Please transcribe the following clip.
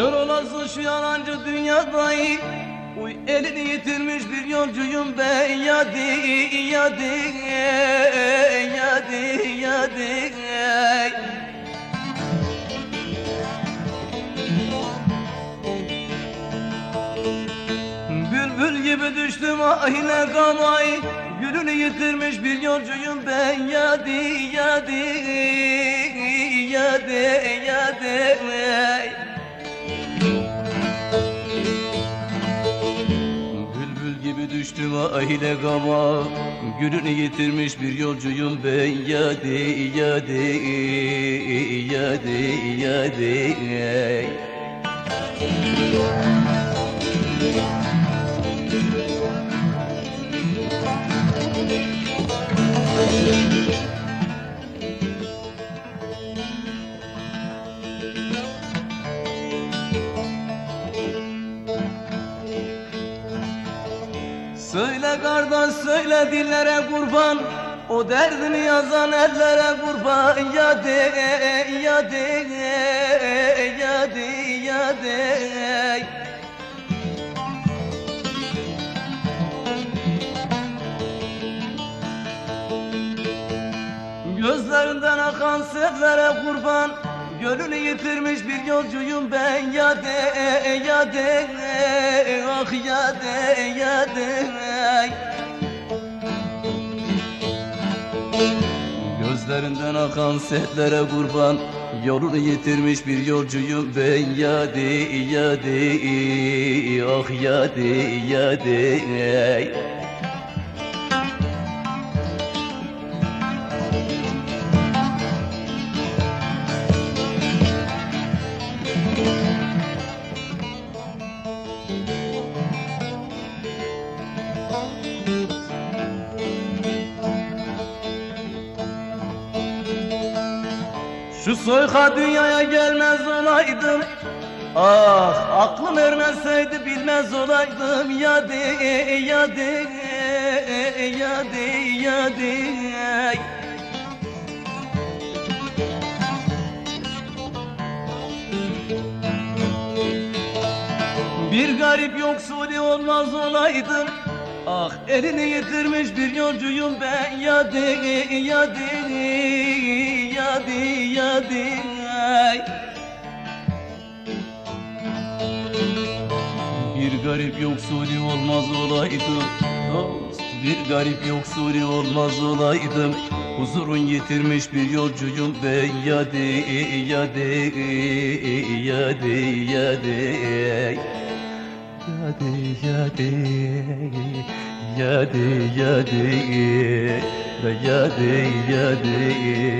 Kör olasın şu yalancı dünyada Uy elini yitirmiş bir yolcuyum ben Yadi yadi yadi yadi. Bülbül gibi düştüm ahine kamay Gülünü yitirmiş bir yolcuyum ben Yadi yadi yadi yadi. Bülbül düştüm ahile gama Gülünü yitirmiş bir yolcuyum ben Yadi yadi yadi yadi Söyle kardeş söyle dillere kurban. O derdini yazan ellere kurban. Ya de ya de ya de ya de. Gözlerinden akan sellere kurban Gönlünü yitirmiş bir yolcuyum ben. Ya de ya de ah ya de ya de. Gözlerinden akan sellere kurban Yolunu yitirmiş bir yolcuyum ben. Ya de ya de ah ya de ya de Şu soyka dünyaya gelmez olaydım. Ah aklım ermezseydi bilmez olaydım. Ya de ya de ya de ya de. Bir garip yoksuli olmaz olaydım. Ah elini yitirmiş bir yolcuyum ben. Ya de ya de ya de ya de Bir garip yoksuli olmaz olaydım Bir garip yoksuli olmaz olaydım Huzurun yitirmiş bir yolcuyum ben Ya de ya de ya de ya de Yadi yadi yadi yadi yadi yadi